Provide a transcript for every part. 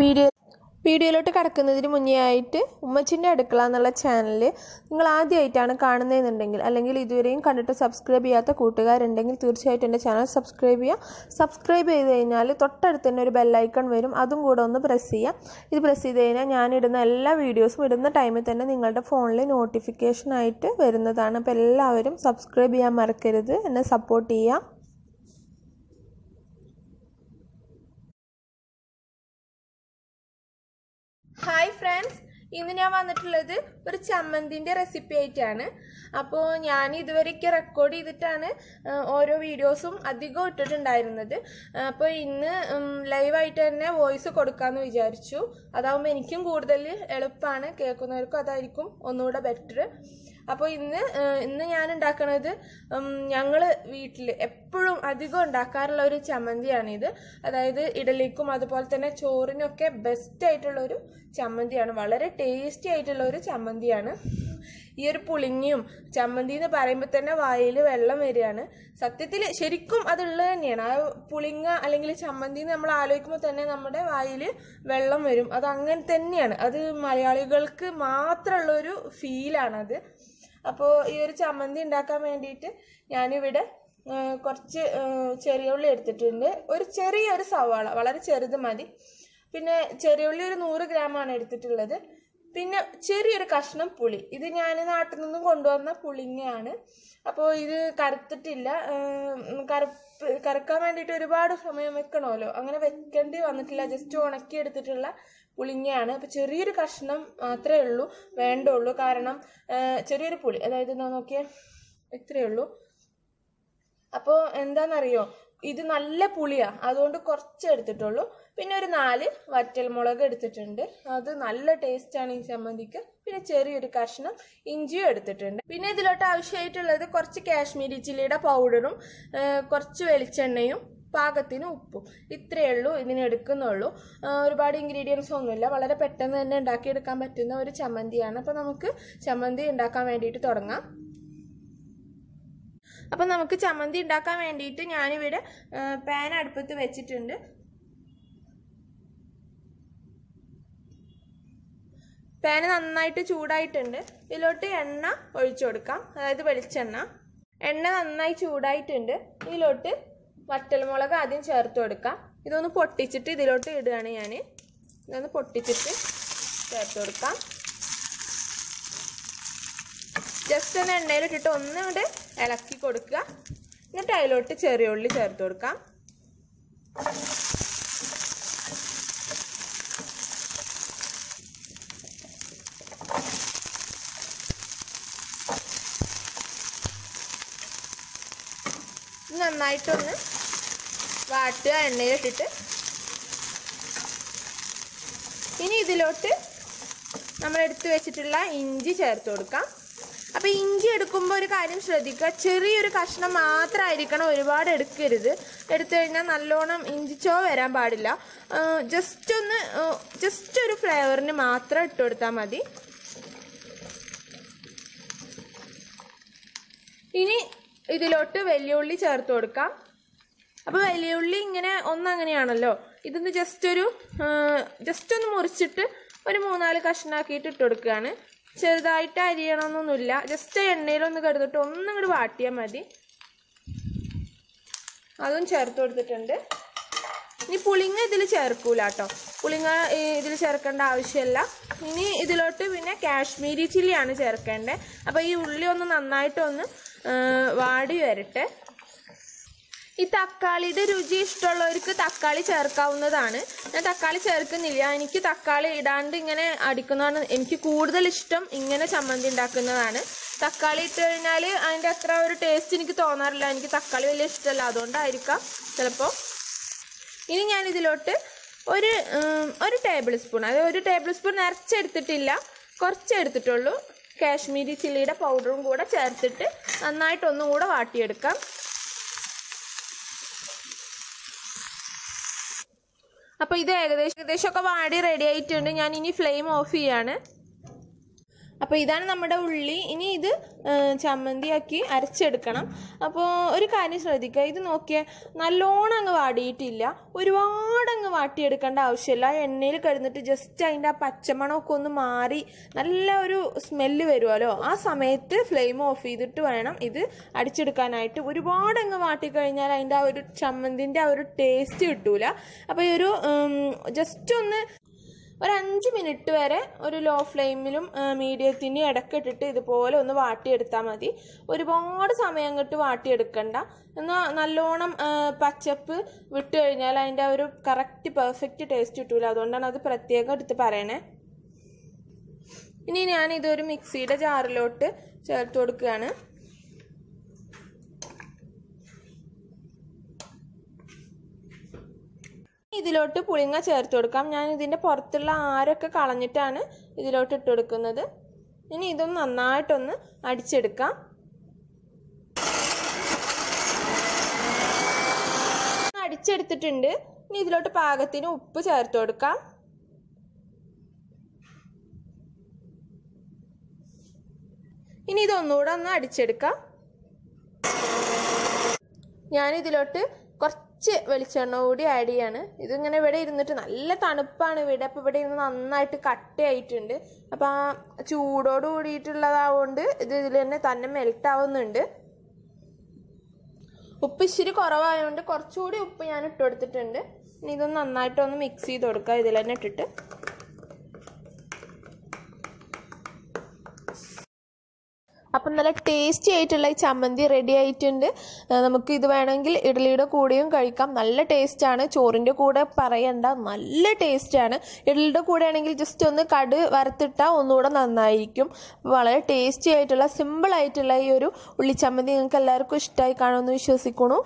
Video വീഡിയോയിലോട്ട് കടക്കുന്നതിന് മുന്നേ ആയിട്ട് ഉമ്മച്ചിന്റെ അടുക്കള എന്നുള്ള ചാനൽ നിങ്ങൾ ആദ്യമായിട്ടാണ് കാണുന്നതെന്നുണ്ടെങ്കിൽ അല്ലെങ്കിൽ ഇതുവരെയും കണ്ടിട്ട് സബ്സ്ക്രൈബ് ചെയ്യാത്ത കൂട്ടുകാരുണ്ടെങ്കിൽ തീർച്ചയായിട്ടും എന്റെ ചാനൽ സബ്സ്ക്രൈബ് ചെയ്യുക. സബ്സ്ക്രൈബ് ചെയ്ത് കഴിഞ്ഞാൽ തൊട്ടടുത്ത് തന്നെ ഒരു ബെല്ലൈക്കൺ വരും. അതും കൂടെ ഒന്ന് പ്രസ് ചെയ്യാം ഇത് പ്രസ് ചെയ്ത് കഴിഞ്ഞാൽ ഞാനിടുന്ന എല്ലാ വീഡിയോസും ഇടുന്ന ടൈമിൽ തന്നെ നിങ്ങളുടെ ഫോണിൽ നോട്ടിഫിക്കേഷനായിട്ട് വരുന്നതാണ്. അപ്പോൾ എല്ലാവരും സബ്സ്ക്രൈബ് ചെയ്യാൻ മറക്കരുത്. എന്നെ സപ്പോർട്ട് ചെയ്യുക. ഹായ് ഫ്രണ്ട്സ് ഇന്ന് ഞാൻ വന്നിട്ടുള്ളത് ഒരു ചമ്മന്തിന്റെ റെസിപ്പി ആയിട്ടാണ്. അപ്പോൾ ഞാൻ ഇതുവരെയൊക്കെ റെക്കോർഡ് ചെയ്തിട്ടാണ് ഓരോ വീഡിയോസും അധികം ഇട്ടിട്ടുണ്ടായിരുന്നത്. അപ്പോൾ ഇന്ന് ലൈവായിട്ട് തന്നെ വോയിസ് കൊടുക്കാമെന്ന് വിചാരിച്ചു. അതാവുമ്പോൾ എനിക്കും കൂടുതൽ എളുപ്പമാണ് കേൾക്കുന്നവർക്കും അതായിരിക്കും ഒന്നുകൂടെ ബെറ്റർ അപ്പോൾ ഇന്ന് ഇന്ന് ഞാൻ ഉണ്ടാക്കുന്നത് ഞങ്ങൾ വീട്ടിൽ എപ്പോഴും അധികം ഉണ്ടാക്കാറുള്ള ഒരു ചമ്മന്തിയാണ് ഇത് അതായത് ഇഡലിക്കും അതുപോലെ തന്നെ ചോറിനൊക്കെ ബെസ്റ്റ് ആയിട്ടുള്ള ഒരു ചമ്മന്തിയാണ്. വളരെ ടേസ്റ്റി ആയിട്ടുള്ള ഒരു ചമ്മന്തിയാണ്. ഈ ഒരു പുളിങ്ങിയും ചമ്മന്തി എന്ന് പറയുമ്പോൾ തന്നെ വായിൽ വെള്ളം വരികയാണ്. സത്യത്തിൽ ശരിക്കും അതുള്ളത് തന്നെയാണ്. ആ പുളിങ്ങ അല്ലെങ്കിൽ ചമ്മന്തി നമ്മൾ ആലോചിക്കുമ്പോൾ തന്നെ നമ്മുടെ വായിൽ വെള്ളം വരും. അത് അങ്ങനെ തന്നെയാണ്. അത് മലയാളികൾക്ക് മാത്രമുള്ള ഒരു ഫീലാണത് അപ്പോൾ ഈ ഒരു ചമ്മന്തി ഉണ്ടാക്കാൻ വേണ്ടിയിട്ട് ഞാനിവിടെ കുറച്ച് ചെറിയ ഉള്ളി എടുത്തിട്ടുണ്ട്. ഒരു ചെറിയൊരു സവാള വളരെ ചെറുത് മതി. പിന്നെ ചെറിയ ഉള്ളി ഒരു നൂറ് ഗ്രാമാണ് എടുത്തിട്ടുള്ളത്. പിന്നെ ചെറിയൊരു കഷ്ണം പുളി. ഇത് ഞാൻ നാട്ടിൽ നിന്നും കൊണ്ടുവന്ന പുളിങ്ങയാണ്. അപ്പോൾ ഇത് കറുത്തിട്ടില്ല. കറുപ്പ് കറുക്കാൻ വേണ്ടിയിട്ട് ഒരുപാട് സമയം വെക്കണമല്ലോ. അങ്ങനെ വെക്കേണ്ടി വന്നിട്ടില്ല. ജസ്റ്റ് ഉണക്കി എടുത്തിട്ടുള്ള പുളിങ്ങയാണ്. അപ്പോൾ ചെറിയൊരു കഷ്ണം മാത്രമേ ഉള്ളൂ വേണ്ടുള്ളൂ. കാരണം ചെറിയൊരു പുളി. അതായത് എന്താ നോക്കിയേ? ഇത്രയേ ഉള്ളൂ. അപ്പോൾ എന്താണെന്നറിയോ ഇത് നല്ല പുളിയാ. അതുകൊണ്ട് കുറച്ച് എടുത്തിട്ടുള്ളൂ. പിന്നെ ഒരു നാല് വറ്റൽ മുളക് എടുത്തിട്ടുണ്ട്. അത് നല്ല ടേസ്റ്റ് ആണ് ഈ ചമ്മന്തിക്ക്. പിന്നെ ചെറിയൊരു കഷ്ണം ഇഞ്ചിയും എടുത്തിട്ടുണ്ട്. പിന്നെ ഇതിലോട്ട് ആവശ്യമായിട്ടുള്ളത് കുറച്ച് കാശ്മീരി ചില്ലിയുടെ പൗഡറും കുറച്ച് വെളിച്ചെണ്ണയും പാകത്തിന് ഉപ്പും. ഇത്രയേ ഉള്ളൂ ഇതിന് എടുക്കുന്നുള്ളൂ. ഒരുപാട് ഇൻഗ്രീഡിയൻസ് ഒന്നുമില്ല. വളരെ പെട്ടെന്ന് തന്നെ ഉണ്ടാക്കിയെടുക്കാൻ പറ്റുന്ന ഒരു ചമ്മന്തിയാണ്. അപ്പോൾ നമുക്ക് ചമ്മന്തി ഉണ്ടാക്കാൻ വേണ്ടിയിട്ട് തുടങ്ങാം. അപ്പം നമുക്ക് ചമ്മന്തി ഉണ്ടാക്കാൻ വേണ്ടിയിട്ട് ഞാനിവിടെ പാൻ അടുപ്പത്ത് വെച്ചിട്ടുണ്ട്. പാൻ നന്നായിട്ട് ചൂടായിട്ടുണ്ട്. ഇതിലോട്ട് എണ്ണ ഒഴിച്ചു കൊടുക്കാം. അതായത് വെളിച്ചെണ്ണ. എണ്ണ നന്നായി ചൂടായിട്ടുണ്ട്. ഇതിലോട്ട് വറ്റൽമുളക് ആദ്യം ചേർത്ത് കൊടുക്കാം. ഇതൊന്ന് പൊട്ടിച്ചിട്ട് ഇതിലോട്ട് ഇടുകയാണ് ഞാൻ ഇതൊന്ന് പൊട്ടിച്ചിട്ട് ചേർത്ത് കൊടുക്കാം. ജസ്റ്റ് ഒന്ന് എണ്ണയിലിട്ടിട്ട് ഒന്ന് കൂടെ ഇളക്കി കൊടുക്കുക. എന്നിട്ട് അതിലോട്ട് ചെറിയ ഉള്ളി ചേർത്ത് കൊടുക്കാം. നന്നായിട്ടൊന്ന് വാട്ടുക എണ്ണയിലിട്ടിട്ട്. ഇനി ഇതിലോട്ട് നമ്മൾ എടുത്തു വെച്ചിട്ടുള്ള ഇഞ്ചി ചേർത്ത് കൊടുക്കാം. അപ്പോൾ ഇഞ്ചി എടുക്കുമ്പോൾ ഒരു കാര്യം ശ്രദ്ധിക്കുക. ചെറിയൊരു കഷ്ണം മാത്രമായിരിക്കണം ഒരുപാട് എടുക്കരുത്. എടുത്തു കഴിഞ്ഞാൽ നല്ലോണം ഇഞ്ചിച്ചോ വരാൻ പാടില്ല. ജസ്റ്റ് ഒന്ന് ജസ്റ്റ് ഒരു ഫ്ലേവറിന് മാത്രം ഇട്ട് കൊടുത്താൽ മതി. ഇനി ഇതിലോട്ട് വെല്ലുള്ളി ചേർത്ത് കൊടുക്കാം. അപ്പോൾ വെല്ലുള്ളി ഇങ്ങനെ ഒന്നങ്ങനെയാണല്ലോ. ഇതൊന്ന് ജസ്റ്റ് ഒരു ജസ്റ്റ് ഒന്ന് മുറിച്ചിട്ട് ഒരു മൂന്നാൽ കഷ്ണാക്കിയിട്ട് ഇട്ട് കൊടുക്കുകയാണ്. ചെറുതായിട്ട് അരിയണമെന്നൊന്നുമില്ല ജസ്റ്റ് എണ്ണയിലൊന്ന് കരുതിട്ട് ഒന്നും കൂടി വാട്ടിയാൽ മതി. അതും ചേർത്ത് കൊടുത്തിട്ടുണ്ട്. ഇനി പുളിങ്ങ ഇതിൽ ചേർക്കൂല കേട്ടോ പുളിങ്ങ ഇതിൽ ചേർക്കേണ്ട ആവശ്യമില്ല. ഇനി ഇതിലോട്ട് പിന്നെ കാശ്മീരി ചില്ലിയാണ് ചേർക്കേണ്ടത്. അപ്പോൾ ഈ ഉള്ളി ഒന്ന് നന്നായിട്ടൊന്ന് വാടി വരട്ടെ. ഈ തക്കാളിയുടെ രുചി ഇഷ്ടമുള്ളവർക്ക് തക്കാളി ചേർക്കാവുന്നതാണ്. ഞാൻ തക്കാളി ചേർക്കുന്നില്ല. എനിക്ക് തക്കാളി ഇടാണ്ട് ഇങ്ങനെ അടിക്കുന്നതാണ് എനിക്ക് കൂടുതൽ ഇഷ്ടം. ഇങ്ങനെ ചമ്മന്തി ഉണ്ടാക്കുന്നതാണ്. തക്കാളി ഇട്ട് കഴിഞ്ഞാൽ അതിന്റെ അത്ര ഒരു ടേസ്റ്റ് എനിക്ക് തോന്നാറില്ല. എനിക്ക് തക്കാളി വലിയ ഇഷ്ടമല്ല. അതുകൊണ്ടായിരിക്കാം ചിലപ്പോൾ ഇനി ഞാൻ ഇതിലോട്ട് ഒരു ഒരു ടേബിൾ സ്പൂൺ അതായത് ഒരു ടേബിൾ സ്പൂൺ നിറച്ചെടുത്തിട്ടില്ല. കുറച്ച് എടുത്തിട്ടുള്ളൂ. കാശ്മീരി ചില്ലിയുടെ പൗഡറും കൂടെ ചേർത്തിട്ട് നന്നായിട്ട് ഒന്നും കൂടെ വാട്ടിയെടുക്കാം. അപ്പോൾ ഇത് ഏകദേശം ഏകദേശമൊക്കെ വാടി റെഡി ആയിട്ടുണ്ട്. ഞാൻ ഇനി ഫ്ലെയിം ഓഫ് ചെയ്യാണ്. അപ്പോൾ ഇതാണ് നമ്മുടെ ഉള്ളി. ഇനി ഇത് ചമ്മന്തിയാക്കി അരച്ചെടുക്കണം. അപ്പോൾ ഒരു കാര്യം ശ്രദ്ധിക്കുക ഇത് നോക്കിയാൽ നല്ലോണം അങ്ങ് വാടിയിട്ടില്ല. ഒരുപാട് അങ്ങ് വാട്ടിയെടുക്കേണ്ട ആവശ്യമില്ല. എണ്ണയിൽ കിടന്നിട്ട് ജസ്റ്റ് അതിന്റെ ആ പച്ചമണമൊക്കെ ഒന്ന് മാറി നല്ല ഒരു സ്മെല്ല് വരുമല്ലോ ആ സമയത്ത് ഫ്ലെയിം ഓഫ് ചെയ്തിട്ട് വേണം ഇത് അടിച്ചെടുക്കാനായിട്ട്. ഒരുപാട് അങ്ങ് വാട്ടിക്കഴിഞ്ഞാൽ അതിന്റെ ആ ഒരു ചമ്മന്തിന്റെ ആ ഒരു ടേസ്റ്റ് കിട്ടൂല. അപ്പോൾ ഈ ഒരു ജസ്റ്റ് ഒന്ന് ഒരു മിനിറ്റ് വരെ ഒരു ലോ ഫ്ലെയിമിലും മീഡിയത്തിന്റെ ഇടക്കിട്ടിട്ട് ഇതുപോലെ ഒന്ന് വാട്ടിയെടുത്താൽ മതി. ഒരുപാട് സമയം അങ്ങോട്ട് വാട്ടിയെടുക്കണ്ട. എന്നാൽ നല്ലോണം പച്ചപ്പ് വിട്ട് കഴിഞ്ഞാൽ അതിന്റെ ഒരു കറക്റ്റ് പെർഫെക്റ്റ് ടേസ്റ്റ് കിട്ടൂല. അതുകൊണ്ടാണ് അത് പ്രത്യേകം എടുത്ത് പറയണേ. ഇനി ഞാൻ ഇതൊരു മിക്സിയുടെ ജാറിലോട്ട് ചേർത്ത് കൊടുക്കുകയാണ്. ഇതിലോട്ട് പുളിങ്ങ ചേർത്ത് കൊടുക്കാം. ഞാൻ ഇതിന്റെ പുറത്തുള്ള ആരൊക്കെ കളഞ്ഞിട്ടാണ് ഇതിലോട്ട് ഇട്ട് കൊടുക്കുന്നത്. ഇനി ഇതൊന്ന് നന്നായിട്ടൊന്ന് അടിച്ചെടുക്കാം. അടിച്ചെടുത്തിട്ടുണ്ട്. ഇനി ഇതിലോട്ട് പാകത്തിന് ഉപ്പ് ചേർത്ത് കൊടുക്കാം. ഇനി ഇതൊന്നുകൂടെ ഒന്ന് അടിച്ചെടുക്കാം. ഞാൻ ഇതിലോട്ട് കുറച്ച് വെളിച്ചെണ്ണ കൂടി ആഡ് ചെയ്യാണ്. ഇതിങ്ങനെ ഇവിടെ ഇരുന്നിട്ട് നല്ല തണുപ്പാണ് ഇവിടെ. അപ്പോൾ ഇവിടെ ഇരുന്ന് നന്നായിട്ട് കട്ടയായിട്ടുണ്ട്. അപ്പോൾ ആ ചൂടോട് കൂടിയിട്ടുള്ളതാവുകൊണ്ട് ഇത് ഇതിൽ തന്നെ തന്നെ മെൽറ്റ് ആവുന്നുണ്ട്. ഉപ്പ് ഇച്ചിരി കുറവായതുകൊണ്ട് കുറച്ചുകൂടി ഉപ്പ് ഞാൻ ഇട്ട് കൊടുത്തിട്ടുണ്ട്. ഇനി ഇതൊന്ന് നന്നായിട്ടൊന്ന് മിക്സ് ചെയ്ത് കൊടുക്കുക. ഇതിൽ തന്നെ ഇട്ടിട്ട്. നല്ല ടേസ്റ്റി ആയിട്ടുള്ള ഈ ചമ്മന്തി റെഡി ആയിട്ടുണ്ട്. നമുക്ക് ഇത് വേണമെങ്കിൽ ഇഡ്ഡലിയുടെ കൂടെയും കഴിക്കാം. നല്ല ടേസ്റ്റാണ് ചോറിന്റെ കൂടെ പറയണ്ട. നല്ല ടേസ്റ്റാണ് ഇഡ്ഡലിയുടെ കൂടെ ആണെങ്കിൽ ജസ്റ്റ് ഒന്ന് കട് വറുത്തിട്ടാൽ ഒന്നുകൂടെ നന്നായിരിക്കും. വളരെ ടേസ്റ്റി ആയിട്ടുള്ള സിമ്പിൾ ആയിട്ടുള്ള ഈ ഒരു ഉള്ളിച്ചമ്മന്തി നിങ്ങൾക്ക് എല്ലാവർക്കും ഇഷ്ടമായി കാണുമെന്ന് വിശ്വസിക്കണു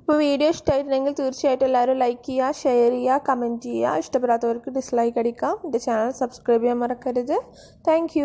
അപ്പോൾ വീഡിയോ ഇഷ്ടമായിട്ടുണ്ടെങ്കിൽ തീർച്ചയായിട്ടും എല്ലാവരും ലൈക്ക് ചെയ്യുക ഷെയർ ചെയ്യുക കമന്റ് ചെയ്യുക. ഇഷ്ടപ്പെടാത്തവർക്ക് ഡിസ്ലൈക്ക് അടിക്കാം. എന്റെ ചാനൽ സബ്സ്ക്രൈബ് ചെയ്യാൻ മറക്കരുത്. താങ്ക്